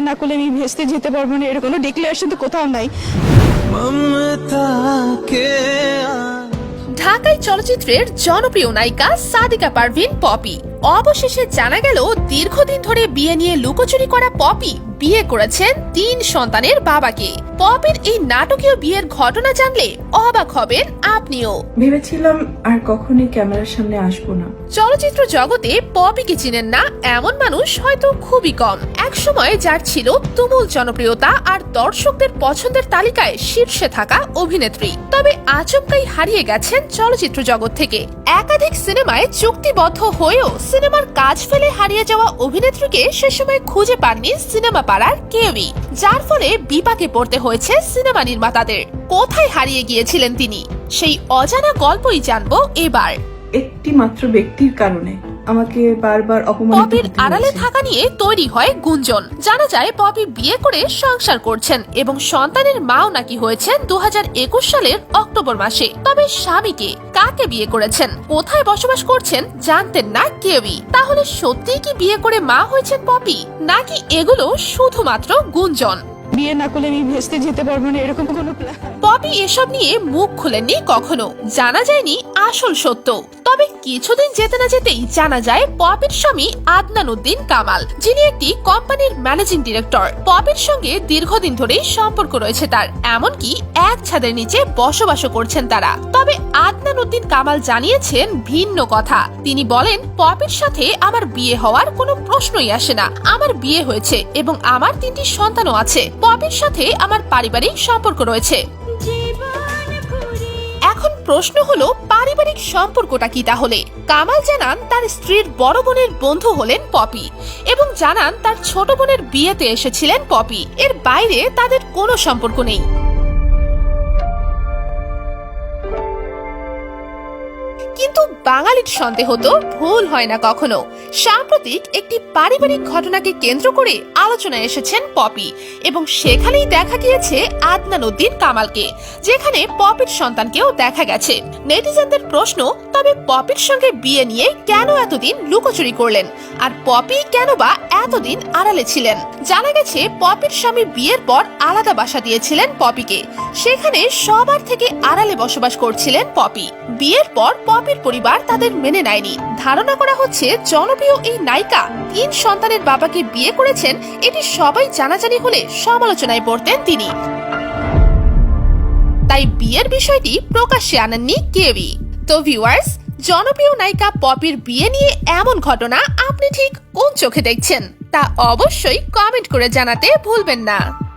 না করলে আমি ভেস্তে যেতে পারব না এরকম কোনো ডিক্লারেশন তো কোথাও নাই। ঢাকাই চলচ্চিত্রের জনপ্রিয় নায়িকা সাদিকা পারভিন পপি। অবশেষে জানা গেল দীর্ঘদিন ধরে বিয়ে নিয়ে লুকোচুরি করা পপি বিয়ে করেছেন তিন সন্তানের বাবাকে। পপির এই নাটকীয় বিয়ের ঘটনা জানলে অবাক হবেন আপনিও। ভেবেছিলাম আর কখনোই ক্যামেরার সামনে আসব না। চলচ্চিত্র জগতে পপিকে চিনেন না এমন মানুষ হয়তো খুবই কম। একসময় যার ছিল তুমুল জনপ্রিয়তা আর দর্শকদের পছন্দের তালিকায় শীর্ষে থাকা অভিনেত্রী। তবে আচমকাই হারিয়ে গেছেন চলচ্চিত্র জগৎ থেকে। একাধিক সিনেমায় চুক্তিবদ্ধ হয়েও সিনেমার কাজ ফেলে হারিয়ে যাওয়া অভিনেত্রীকে সে সময় খুঁজে পাননি সিনেমা পাড়ার কেউই, যার ফলে বিপাকে পড়তে হয়েছে সিনেমা নির্মাতাদের। কোথায় হারিয়ে গিয়েছিলেন তিনি? সেই অজানা গল্পই জানব এবার। একটি মাত্র ব্যক্তির কারণে। আমাকে বারবার অপমানিত পপির আড়ালে থাকা নিয়ে তৈরি হয় গুঞ্জন। জানা যায় পপি বিয়ে করে সংসার করছেন এবং সন্তানের মাও নাকি হয়েছেন দু হাজার একুশ সালের অক্টোবর মাসে। তবে স্বামীকে কাকে বিয়ে করেছেন কোথায় বসবাস করছেন জানতেন না কেউই। তাহলে সত্যিই কি বিয়ে করে মা হয়েছেন পপি নাকি এগুলো শুধুমাত্র গুঞ্জন? বিয়ে না করলে আমি ভেস্তে যেতে পারব না এরকম কোনো প্ল্যান পপি এসব নিয়ে মুখ খুলেননি কখনো। জানা যায়নি আসল সত্য। কিছুদিন যেতে না যেতেই জানা যায়, পপির স্বামী আদনান উদ্দিন কামাল, যিনি একটি কোম্পানির ম্যানেজিং ডিরেক্টর। পপির সঙ্গে দীর্ঘদিন ধরেই সম্পর্ক রয়েছে তার, এমনকি এক ছাদের নিচে বসবাসও করছেন তারা। তবে আদনান উদ্দিন কামাল জানিয়েছেন ভিন্ন কথা। তিনি বলেন, পপির সাথে আমার বিয়ে হওয়ার কোনো প্রশ্নই আসে না। আমার বিয়ে হয়েছে এবং আমার তিনটি সন্তানও আছে। পপির সাথে আমার পারিবারিক সম্পর্ক রয়েছে। প্রশ্ন হলো, পারিবারিক সম্পর্কটা কি তাহলে? কামাল জানান তার স্ত্রীর বড় বোনের বন্ধু হলেন পপি এবং জানান তার ছোট বোনের বিয়েতে এসেছিলেন পপি। এর বাইরে তাদের কোনো সম্পর্ক নেই। বাঙালির সন্দেহ তো ভুল হয় না কখনো। সাম্প্রতিক একটি পারিবারিক ঘটনাকে কেন্দ্র করে আলোচনায় এসেছেন পপি, এবং সেখানেই দেখা গিয়েছে আদনান উদ্দিন কামালকে, যেখানে পপির সন্তানকেও দেখা গেছে। নেটিজেনদের প্রশ্ন, তবে পপির সঙ্গে বিয়ে নিয়ে কেন এতদিন লুকোচুরি করলেন? আর পপি কেন বা এতদিন আড়ালে ছিলেন? জানা গেছে, পপির স্বামী বিয়ের পর আলাদা বাসা দিয়েছিলেন পপিকে। সেখানে সবার থেকে আড়ালে বসবাস করছিলেন পপি। বিয়ের পর পপির পরিবার তাদের মেনে নেয়নি। ধারণা করা হচ্ছে, জনপ্রিয় এই নায়িকা তিন সন্তানের বাবাকে বিয়ে করেছেন, এটি সবাই জানাজানি হলে সমালোচনায় পড়তেন তিনি। তাই বিয়ের বিষয়টি প্রকাশ্যে আনেননি কেউই। তো ভিউয়ার্স জনপ্রিয় নায়িকা পপির বিয়ে নিয়ে এমন ঘটনা আপনি ঠিক কোন চোখে দেখছেন? তা অবশ্যই কমেন্ট করে জানাতে ভুলবেন না।